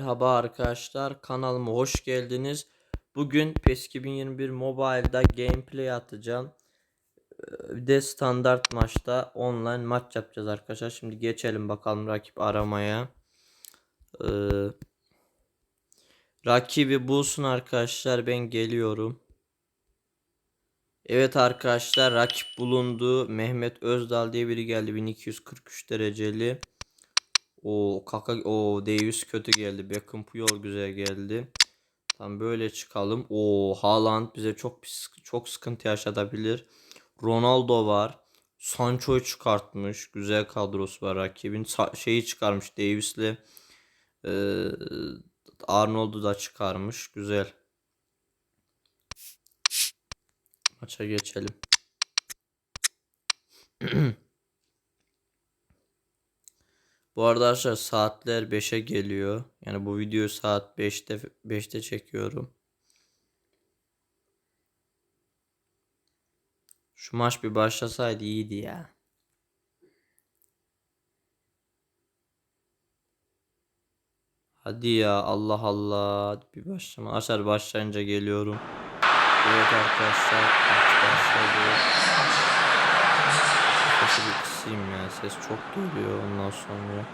Merhaba arkadaşlar kanalıma hoş geldiniz. Bugün PES 2021 Mobile'da gameplay atacağım. Ee, Bir de standart maçta online maç yapacağız arkadaşlar. Şimdi geçelim bakalım rakip aramaya. Ee, rakibi bulsun arkadaşlar ben geliyorum. Evet arkadaşlar rakip bulundu. Mehmet Özdal diye biri geldi 1243 dereceli. O kaka o Davis kötü geldi. Beckham Puyol güzel geldi. Tam böyle çıkalım. O Haaland bize çok çok sıkıntı yaşatabilir. Ronaldo var. Sancho'yu çıkartmış. Güzel kadrosu var rakibin. Sa- şeyi çıkarmış Davis'le e, Arnold'u da çıkarmış. Güzel. Maça geçelim. Bu arada arkadaşlar saatler 5'e geliyor. Yani bu videoyu saat 5'te 5'te çekiyorum. Şu maç bir başlasaydı iyiydi ya. Hadi ya Allah Allah. Bir başlama. Arkadaşlar başlayınca geliyorum. Evet arkadaşlar. Başladı. Kısayım ya. Ses çok duyuluyor ondan sonra.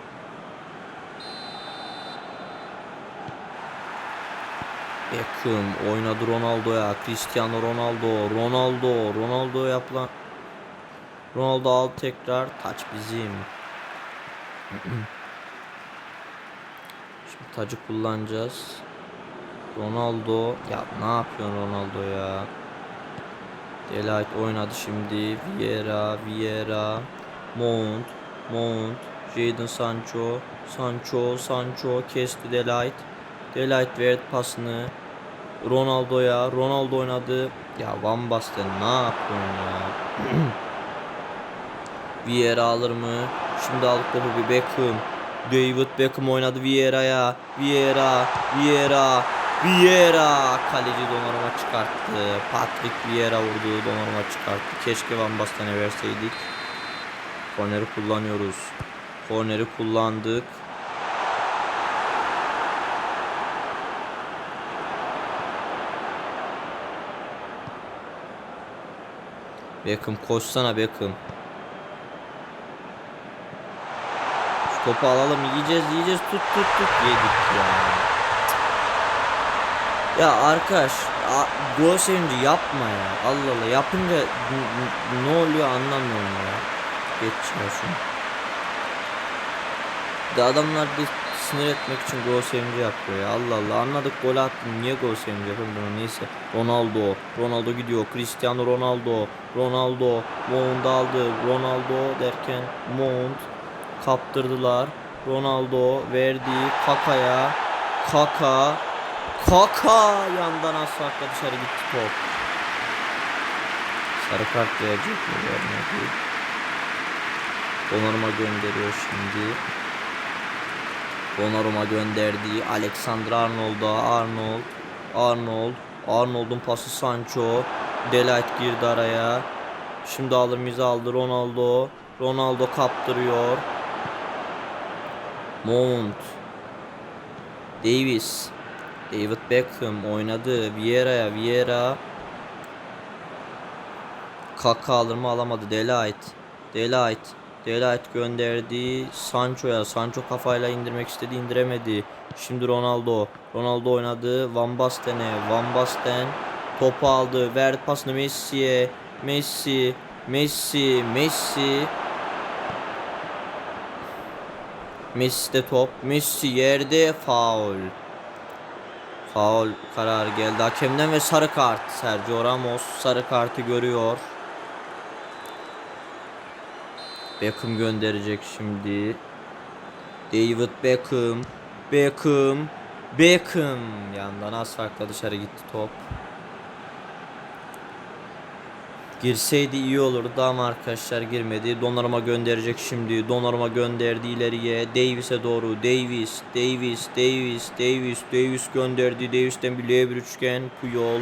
Beckham oynadı Ronaldo'ya. Cristiano Ronaldo. Ronaldo. Ronaldo yapılan. Ronaldo al tekrar. Taç bizim. Şimdi tacı kullanacağız. Ronaldo. Ya ne yapıyorsun Ronaldo ya? Delight oynadı şimdi. Vieira, Vieira, Mount, Mount, Jadon Sancho, Sancho, Sancho kesti Delight. Delight verdi pasını. Ronaldo'ya, Ronaldo oynadı. Ya Van Basten ne yapıyorsun ya? Vieira alır mı? Şimdi aldık topu bir Beckham. David Beckham oynadı Vieira'ya. Vieira, Vieira, Vieira kaleci donanıma çıkarttı. Patrick Vieira vurdu donanıma çıkarttı. Keşke Van Basten'e verseydik. Korneri kullanıyoruz. Korneri kullandık. Beckham koşsana Beckham. Topu alalım yiyeceğiz yiyeceğiz tut tut tut yedik ya. Ya arkadaş gol sevinci yapma ya. Allah Allah yapınca ne oluyor anlamıyorum ya. Geç ya şunu. Bir de adamlar bir sinir etmek için gol sevinci yapıyor ya. Allah Allah anladık gol attın niye gol sevinci yapın bunu neyse. Ronaldo. Ronaldo gidiyor. Cristiano Ronaldo. Ronaldo. Mount aldı. Ronaldo derken Mount kaptırdılar. Ronaldo verdi Kaka'ya. Kaka. Kaka yandan asfaltla dışarı gitti top. Sarı kart verecek mi vermedi. Donaruma gönderiyor şimdi. Donnarumma gönderdi. Alexander Arnold'a. Arnold. Arnold. Arnold'un pası Sancho. Delight girdi araya. Şimdi alır mizi aldı Ronaldo. Ronaldo kaptırıyor. Mount. Davis. David Beckham oynadı. Vieira'ya. Vieira. Kaka alır mı alamadı. Delight. Delight. Delight gönderdi. Sancho'ya. Sancho kafayla indirmek istedi. indiremedi. Şimdi Ronaldo. Ronaldo oynadı. Van Basten'e. Van Basten topu aldı. Verdi pasını Messi'ye. Messi. Messi. Messi. Messi'de top. Messi yerde faul. Faul kararı geldi hakemden ve sarı kart. Sergio Ramos sarı kartı görüyor. Beckham gönderecek şimdi. David Beckham. Beckham. Beckham. Yandan az farkla dışarı gitti top. Girseydi iyi olurdu ama arkadaşlar girmedi. Donnarumma gönderecek şimdi. Donnarumma gönderdi ileriye. Davis'e doğru. Davis, Davis, Davis, Davis, Davis gönderdi. Davis'ten bir L1 üçgen. Puyol.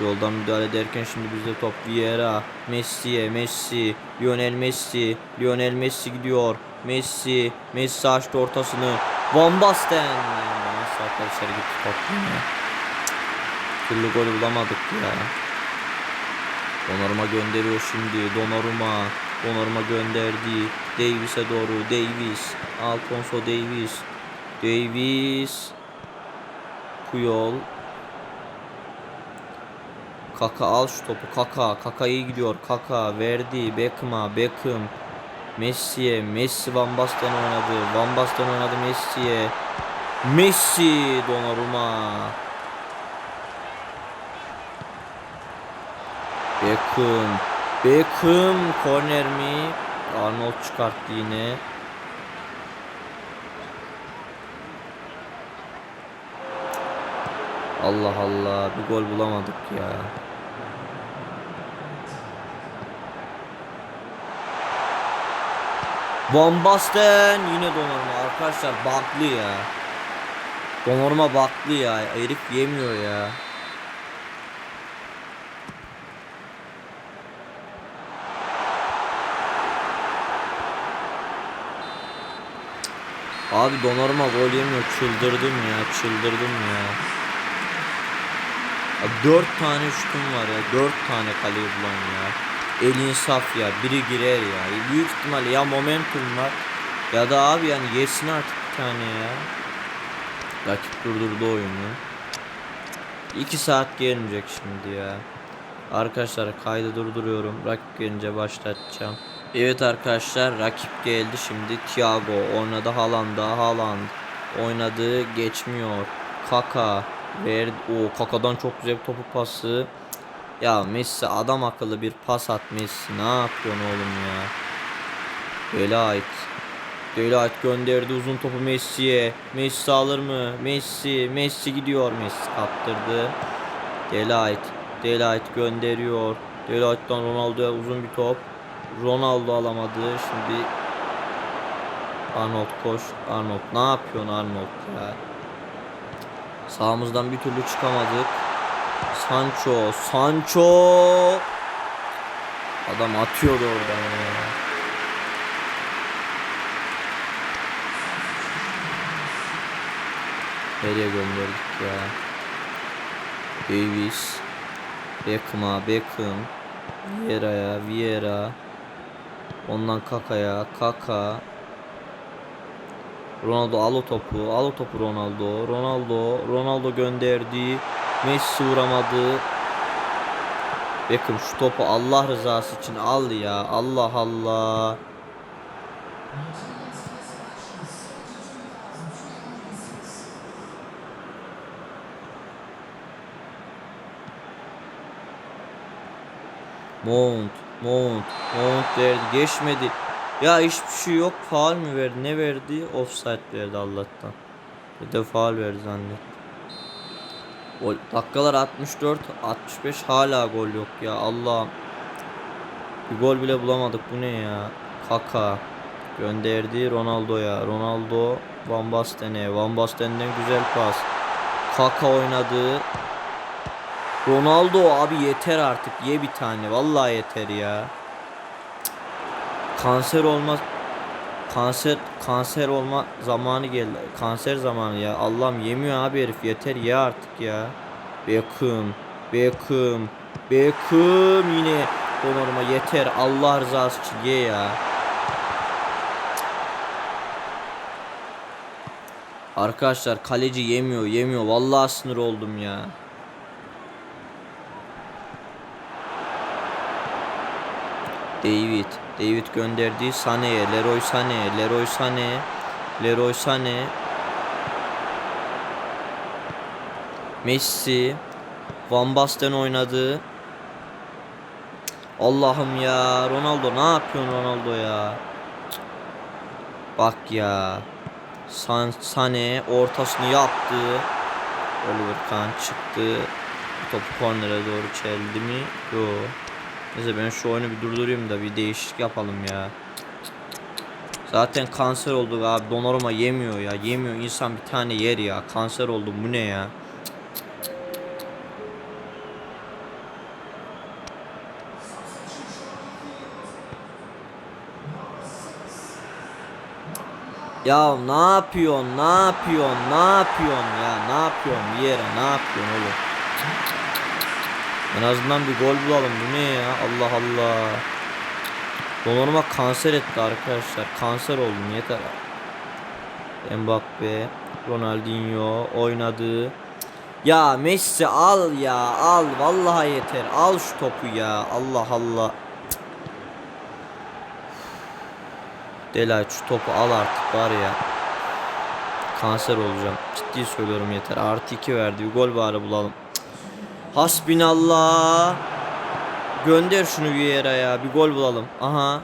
Yoldan müdahale ederken şimdi bizde top Vieira, Messi'ye, Messi, Lionel Messi, Lionel Messi gidiyor. Messi, Messi açtı ortasını. Van Basten. Nasıl arkadaşlar gitti top. Türlü gol bulamadık ya. Donnarumma gönderiyor şimdi. Donnarumma. Donnarumma gönderdi. Davis'e doğru. Davis. Alfonso Davis. Davis. Puyol. Kaka al şu topu. Kaka. Kaka iyi gidiyor. Kaka verdi. Beckham'a. Beckham. Messi'ye. Messi Van Basten oynadı. Van Basten oynadı Messi'ye. Messi Donnarumma. Beckham. Beckham korner mi? Arnold çıkarttı yine. Allah Allah bir gol bulamadık ya. Van Basten yine Donnarumma arkadaşlar baklı ya. Donnarumma baklı ya. Herif yemiyor ya. Abi Donnarumma gol yemiyor. Çıldırdım ya. Çıldırdım ya. Abi dört tane şutum var ya. Dört tane kaleyi bulan ya. El insaf ya. Biri girer ya. Büyük ihtimalle ya momentum var. Ya da abi yani yesin artık bir tane ya. Rakip durdurdu oyunu. 2 saat gelmeyecek şimdi ya. Arkadaşlar kaydı durduruyorum. Rakip gelince başlatacağım. Evet arkadaşlar rakip geldi şimdi. Thiago oynadı Haaland'a. Haaland oynadı geçmiyor. Kaka verdi. O Kaka'dan çok güzel bir topu pası. Ya Messi adam akıllı bir pas at Messi. Ne yapıyorsun oğlum ya? Delight. Delight gönderdi uzun topu Messi'ye. Messi alır mı? Messi. Messi gidiyor. Messi kaptırdı. Delight. Delight gönderiyor. Delight'tan Ronaldo'ya uzun bir top. Ronaldo alamadı. Şimdi Arnold koş. Arnold ne yapıyorsun Arnold ya? Sağımızdan bir türlü çıkamadık. Sancho. Sancho. Adam atıyordu oradan ya. Nereye gönderdik ya? Davis. Beckham'a. Beckham. Vieira'ya. Vieira. Ondan Kaka'ya. Kaka. Ronaldo al o topu. Al o topu Ronaldo. Ronaldo. Ronaldo gönderdi. Messi vuramadı. Beckham şu topu Allah rızası için al ya. Allah Allah. Mount, Mount, Mount verdi, geçmedi. Ya hiçbir şey yok. Faal mi verdi? Ne verdi? Offside verdi Allah'tan. Bir de faal verdi zannet. Gol. Dakikalar 64, 65 hala gol yok ya. Allah'ım. Bir gol bile bulamadık. Bu ne ya? Kaka gönderdi Ronaldo'ya. Ronaldo Van Basten'e. Van Basten'den güzel pas. Kaka oynadı. Ronaldo abi yeter artık. Ye bir tane. Vallahi yeter ya. Kanser olmaz. Kanser kanser olma zamanı geldi. Kanser zamanı ya. Allah'ım yemiyor abi herif. Yeter ya artık ya. Beckham. Beckham. Beckham yine Donnarumma yeter. Allah rızası için ye ya. Arkadaşlar kaleci yemiyor yemiyor. Vallahi sinir oldum ya. David. David gönderdi Sané'ye. Leroy Sané. Leroy Sané. Leroy Sané. Messi. Van Basten oynadı. Allah'ım ya. Ronaldo ne yapıyorsun Ronaldo ya? Bak ya. San Sané ortasını yaptı. Oliver Kahn çıktı. Topu kornere doğru çeldi mi? Yok. Neyse ben şu oyunu bir durdurayım da bir değişiklik yapalım ya. Zaten kanser olduk abi. Donnarumma yemiyor ya. Yemiyor. insan bir tane yer ya. Kanser oldum. Bu ne ya? Ya ne yapıyorsun? Ne yapıyorsun? Ne yapıyorsun ya? Ne yapıyorsun? Bir yere ne yapıyorsun oğlum? En azından bir gol bulalım. Bu ne ya? Allah Allah. Donanıma kanser etti arkadaşlar. Kanser oldum yeter. Mbappe, Ronaldinho oynadı. Ya Messi al ya al vallahi yeter. Al şu topu ya. Allah Allah. Delay şu topu al artık var ya. Kanser olacağım. Ciddi söylüyorum yeter. Artı 2 verdi. Bir gol bari bulalım. Hasbinallah. Gönder şunu Vieira ya. Bir gol bulalım. Aha.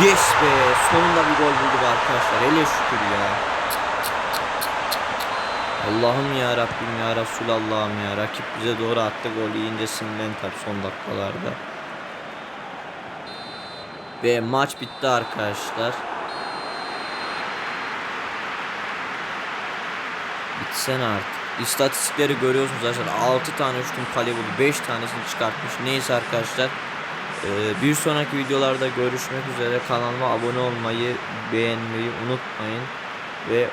Yes be. Sonunda bir gol bulduk arkadaşlar. Hele şükür ya. Allah'ım ya Rabbim ya Resulallah'ım ya. Rakip bize doğru attı golü yiyince sinirlen tabi son dakikalarda. Ve maç bitti arkadaşlar. Bitsen artık. İstatistikleri görüyorsunuz arkadaşlar. 6 tane uçtum kale buldu. 5 tanesini çıkartmış. Neyse arkadaşlar. Ee, bir sonraki videolarda görüşmek üzere. Kanalıma abone olmayı, beğenmeyi unutmayın. Ve